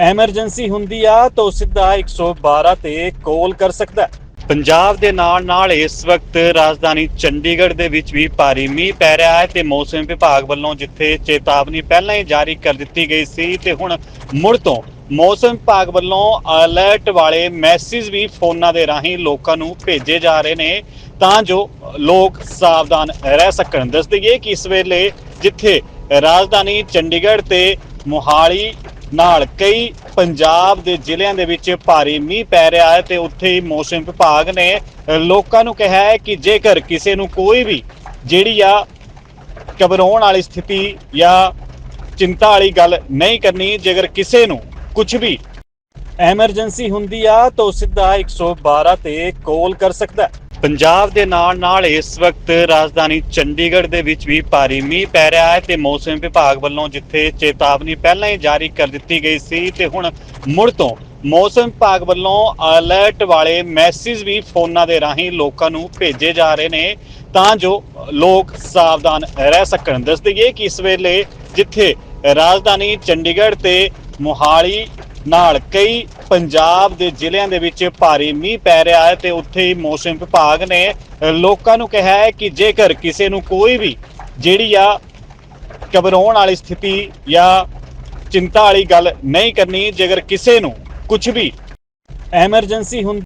ਐਮਰਜੈਂਸੀ ਹੁੰਦੀ ਆ, ਤਾਂ ਉਹ ਸਿੱਧਾ 112 ਤੇ ਕਾਲ ਕਰ ਸਕਦਾ ਹੈ। ਪੰਜਾਬ ਦੇ ਨਾਲ ਨਾਲ ਇਸ ਵਕਤ ਰਾਜਧਾਨੀ ਚੰਡੀਗੜ੍ਹ ਦੇ ਵਿੱਚ ਵੀ ਭਾਰੀ ਮੀਂਹ ਪੈ ਰਿਹਾ ਹੈ ਤੇ ਮੌਸਮ ਵਿਭਾਗ ਵੱਲੋਂ ਜਿੱਥੇ ਚੇਤਾਵਨੀ ਪਹਿਲਾਂ ਹੀ ਜਾਰੀ ਕਰ ਦਿੱਤੀ ਗਈ ਸੀ ਤੇ ਹੁਣ ਮੁੜ ਤੋਂ ਮੌਸਮ ਵਿਭਾਗ ਵੱਲੋਂ ਅਲਰਟ ਵਾਲੇ ਮੈਸੇਜ ਵੀ ਫੋਨਾਂ ਦੇ ਰਾਹੀਂ ਲੋਕਾਂ ਨੂੰ ਭੇਜੇ ਜਾ ਰਹੇ ਨੇ ਤਾਂ ਜੋ ਲੋਕ ਸਾਵਧਾਨ ਰਹਿ ਸਕਣ। ਦੱਸ ਦਈਏ ਕਿ ਇਸ ਵੇਲੇ ਜਿੱਥੇ ਰਾਜਧਾਨੀ ਚੰਡੀਗੜ੍ਹ ਤੇ ਮੋਹਾਲੀ ਨਾਲ ਕਈ ਪੰਜਾਬ ਦੇ ਜ਼ਿਲ੍ਹਿਆਂ ਦੇ ਵਿੱਚ ਭਾਰੀ ਮੀਂਹ ਪੈ ਰਿਹਾ ਹੈ ਤੇ ਉੱਥੇ ਹੀ ਮੌਸਮ ਵਿਭਾਗ ਨੇ ਲੋਕਾਂ ਨੂੰ ਕਿਹਾ ਹੈ ਕਿ ਜੇਕਰ ਕਿਸੇ ਨੂੰ ਕੋਈ ਵੀ ਜਿਹੜੀ ਆ ਘਬਰਾਉਣ ਵਾਲੀ ਸਥਿਤੀ ਜਾਂ ਚਿੰਤਾ ਵਾਲੀ ਗੱਲ ਨਹੀਂ ਕਰਨੀ, ਜੇਕਰ ਕਿਸੇ ਨੂੰ ਕੁਝ ਵੀ ਐਮਰਜੈਂਸੀ ਹੁੰਦੀ ਆ ਤਾਂ ਉਹ ਸਿੱਧਾ 112 ਤੇ ਕਾਲ ਕਰ ਸਕਦਾ ਹੈ। ਪੰਜਾਬ ਦੇ ਨਾਲ ਨਾਲ ਇਸ ਵਕਤ ਰਾਜਧਾਨੀ ਚੰਡੀਗੜ੍ਹ ਦੇ ਵਿੱਚ ਵੀ ਭਾਰੀ ਮੀਂਹ ਪੈ ਰਿਹਾ ਹੈ ਤੇ ਮੌਸਮ ਵਿਭਾਗ ਵੱਲੋਂ ਜਿੱਥੇ ਚੇਤਾਵਨੀ ਪਹਿਲਾਂ ਹੀ ਜਾਰੀ ਕਰ ਦਿੱਤੀ ਗਈ ਸੀ ਤੇ ਹੁਣ ਮੁੜ ਤੋਂ ਮੌਸਮ ਵਿਭਾਗ ਵੱਲੋਂ ਅਲਰਟ ਵਾਲੇ ਮੈਸੇਜ ਵੀ ਫੋਨਾਂ ਦੇ ਰਾਹੀਂ ਲੋਕਾਂ ਨੂੰ ਭੇਜੇ ਜਾ ਰਹੇ ਨੇ ਤਾਂ ਜੋ ਲੋਕ ਸਾਵਧਾਨ ਰਹਿ ਸਕਣ। ਦੱਸ ਦਈਏ ਕਿ ਇਸ ਵੇਲੇ ਜਿੱਥੇ ਰਾਜਧਾਨੀ ਚੰਡੀਗੜ੍ਹ ਤੇ ਮੋਹਾਲੀ ਨਾਲ ਕਈ ਪੰਜਾਬ ਦੇ ਜ਼ਿਲ੍ਹਿਆਂ ਦੇ ਵਿੱਚ ਭਾਰੀ ਮੀਂਹ ਪੈ ਰਿਹਾ ਹੈ ਤੇ ਉੱਥੇ ਹੀ ਮੌਸਮ ਵਿਭਾਗ ਨੇ ਲੋਕਾਂ ਨੂੰ ਕਿਹਾ ਹੈ ਕਿ ਜੇਕਰ ਕਿਸੇ ਨੂੰ ਕੋਈ ਵੀ ਜਿਹੜੀ ਆ ਘਬਰਾਉਣ ਵਾਲੀ ਸਥਿਤੀ ਜਾਂ ਚਿੰਤਾ ਵਾਲੀ ਗੱਲ ਨਹੀਂ ਕਰਨੀ, ਜੇਕਰ ਕਿਸੇ ਨੂੰ ਕੁਝ ਵੀ ਐਮਰਜੈਂਸੀ ਹੁੰਦੀ